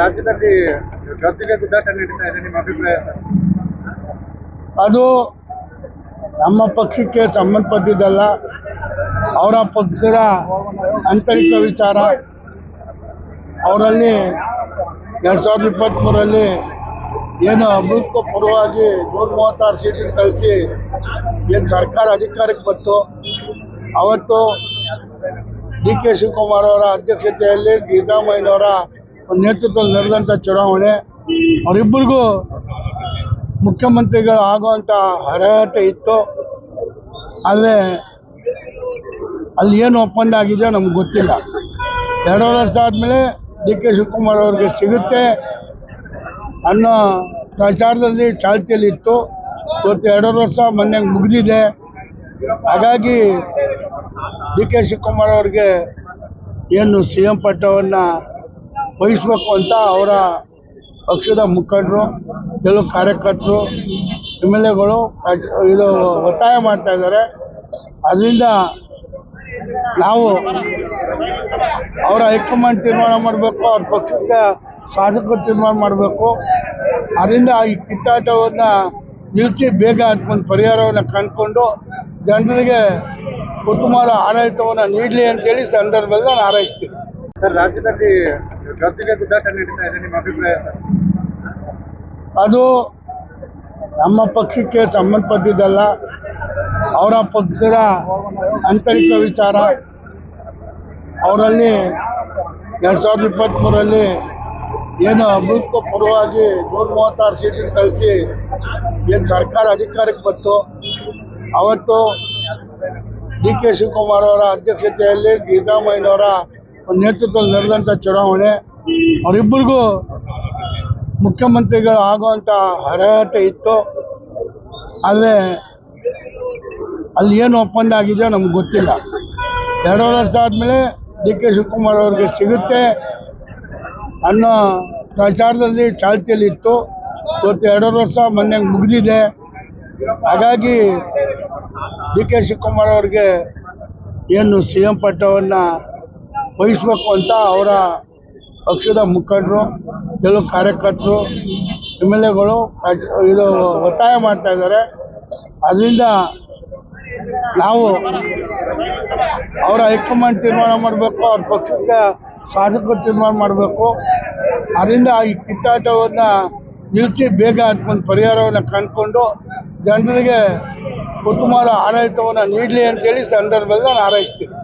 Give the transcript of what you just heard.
ರಾಜ್ಯದಲ್ಲಿ ಗದ್ದಿಗೆ ಗುದ್ದಾಟ ಇದೆ, ನಿಮ್ಮ ಅಭಿಪ್ರಾಯ ಅದು ನಮ್ಮ ಪಕ್ಷಕ್ಕೆ ಸಂಬಂಧಪಟ್ಟಿದ್ದಲ್ಲ, ಅವರ ಪಕ್ಷದ ಆಂತರಿಕ ವಿಚಾರ. ಅವರಲ್ಲಿ ಎರಡ್ ಸಾವಿರದ ಇಪ್ಪತ್ತ್ಮೂರಲ್ಲಿ ಏನು ಅಭೂತಪೂರ್ವವಾಗಿ ನೂರ ಮೂವತ್ತಾರು ಸೀಟಿಗೆ ಕಳಿಸಿ ಏನು ಸರ್ಕಾರ ಅಧಿಕಾರಕ್ಕೆ ಬಂತು. ಅವತ್ತು ಡಿ ಕೆ ಶಿವಕುಮಾರ್ ಅವರ ಅಧ್ಯಕ್ಷತೆಯಲ್ಲಿ ಸಿದ್ದರಾಮಯ್ಯನವರ ನೇತೃತ್ವದಲ್ಲಿ ನಡೆದಂಥ ಚುನಾವಣೆ ಅವರಿಬ್ಬರಿಗೂ ಮುಖ್ಯಮಂತ್ರಿಗಳು ಆಗುವಂಥ ಅರ್ಹತೆ ಇತ್ತು. ಆದರೆ ಅಲ್ಲಿ ಏನು ಒಪ್ಪಂದ ಆಗಿದೆಯೋ ನಮ್ಗೆ ಗೊತ್ತಿಲ್ಲ. ಎರಡೂವರೆ ವರ್ಷ ಆದಮೇಲೆ ಡಿ ಕೆ ಶಿವಕುಮಾರ್ ಅವ್ರಿಗೆ ಸಿಗುತ್ತೆ ಅನ್ನೋ ಪ್ರಚಾರದಲ್ಲಿ ಚಾಲ್ತಿಯಲ್ಲಿ ಇತ್ತು. ಇವತ್ತು ಎರಡೂವರೆ ವರ್ಷ ಮೊನ್ನೆ ಮುಗಿದಿದೆ. ಹಾಗಾಗಿ ಡಿ ಕೆ ಶಿವಕುಮಾರ್ ಅವ್ರಿಗೆ ಏನು ಸಿ ಎಂ ಪಟ್ಟವನ್ನು ವಹಿಸ್ಬೇಕು ಅಂತ ಅವರ ಪಕ್ಷದ ಮುಖಂಡರು, ಕೆಲವು ಕಾರ್ಯಕರ್ತರು, ಎಂ ಎಲ್ ಎಗಳು ಇದು ಒತ್ತಾಯ ಮಾಡ್ತಾ ಇದ್ದಾರೆ. ಅದರಿಂದ ನಾವು ಅವರ ಹೈಕಮಾಂಡ್ ತೀರ್ಮಾನ ಮಾಡಬೇಕು, ಅವ್ರ ಪಕ್ಷಕ್ಕೆ ಶಾಸಕರು ತೀರ್ಮಾನ ಮಾಡಬೇಕು. ಅದರಿಂದ ಈ ಕಿತ್ತಾಟವನ್ನು ನಿಲ್ಲಿಸಿ ಬೇಗ ಅದಕ್ಕೊಂದು ಪರಿಹಾರವನ್ನು ಕಂಡುಕೊಂಡು ಜನರಿಗೆ ಉತ್ತಮವಾದ ಆಡಳಿತವನ್ನು ನೀಡಲಿ ಅಂತೇಳಿ ಸಂದರ್ಭದಲ್ಲಿ ನಾನು ಹಾರೈಸ್ತೀನಿ. ಸರ್, ರಾಜ್ಯದಲ್ಲಿ ಅದು ನಮ್ಮ ಪಕ್ಷಕ್ಕೆ ಸಂಬಂಧಪಟ್ಟಿದ್ದಲ್ಲ, ಅವರ ಪಕ್ಷದ ಆಂತರಿಕ ವಿಚಾರ. ಅವರಲ್ಲಿ ಎರಡ್ ಸಾವಿರದ ಇಪ್ಪತ್ತ್ಮೂರರಲ್ಲಿ ಏನು ಅಭೂತಪೂರ್ವವಾಗಿ ನೂರ ಮೂವತ್ತಾರು ಸೀಟಿಗೆ ಕಳಿಸಿ ಏನು ಸರ್ಕಾರ ಅಧಿಕಾರಕ್ಕೆ ಬಂತು. ಅವತ್ತು ಡಿ ಕೆ ಶಿವಕುಮಾರ್ ಅವರ ಅಧ್ಯಕ್ಷತೆಯಲ್ಲಿ ಸಿದ್ದರಾಮಯ್ಯನವರ ನೇತೃತ್ವದಲ್ಲಿ ನಡೆದಂಥ ಚುನಾವಣೆ, ಅವರಿಬ್ಬರಿಗೂ ಮುಖ್ಯಮಂತ್ರಿಗಳು ಆಗುವಂಥ ಅರ್ಹತೆ ಇತ್ತು. ಆದರೆ ಅಲ್ಲಿ ಏನು ಒಪ್ಪಂದ ಆಗಿದೆಯೋ ನಮ್ಗೆ ಗೊತ್ತಿಲ್ಲ. ಎರಡೂವರೆ ವರ್ಷ ಆದಮೇಲೆ ಡಿ ಕೆ ಶಿವಕುಮಾರ್ ಅವ್ರಿಗೆ ಸಿಗುತ್ತೆ ಅನ್ನೋ ಪ್ರಚಾರದಲ್ಲಿ ಚಾಲ್ತಿಯಲ್ಲಿ ಇತ್ತು. ಇವತ್ತು ಎರಡೂವರೆ ವರ್ಷ ಮೊನ್ನೆ ಮುಗಿದಿದೆ. ಹಾಗಾಗಿ ಡಿ ಕೆ ಶಿವಕುಮಾರ್ ಅವ್ರಿಗೆ ಏನು ಸಿ ಎಂ ಪಟ್ಟವನ್ನು ವಹಿಸ್ಬೇಕು ಅಂತ ಅವರ ಪಕ್ಷದ ಮುಖಂಡರು, ಕೆಲವು ಕಾರ್ಯಕರ್ತರು, ಎಂ ಎಲ್ ಎಗಳು ಇದು ಒತ್ತಾಯ ಮಾಡ್ತಾ ಇದ್ದಾರೆ. ಅದರಿಂದ ನಾವು ಅವರ ಹೈಕಮಾಂಡ್ ತೀರ್ಮಾನ ಮಾಡಬೇಕು, ಅವ್ರ ಪಕ್ಷಕ್ಕೆ ಶಾಸಕರು ತೀರ್ಮಾನ ಮಾಡಬೇಕು. ಅದರಿಂದ ಈ ಕಿತ್ತಾಟವನ್ನು ನಿಲ್ಲಿಸಿ ಬೇಗ ಅದಕ್ಕೊಂದು ಪರಿಹಾರವನ್ನು ಕಂಡುಕೊಂಡು ಜನರಿಗೆ ಕುಟುಂಬದ ಆಡಳಿತವನ್ನು ನೀಡಲಿ ಅಂತೇಳಿ ಸಂದರ್ಭದಲ್ಲಿ ನಾನು ಹಾರೈಸ್ತೀನಿ.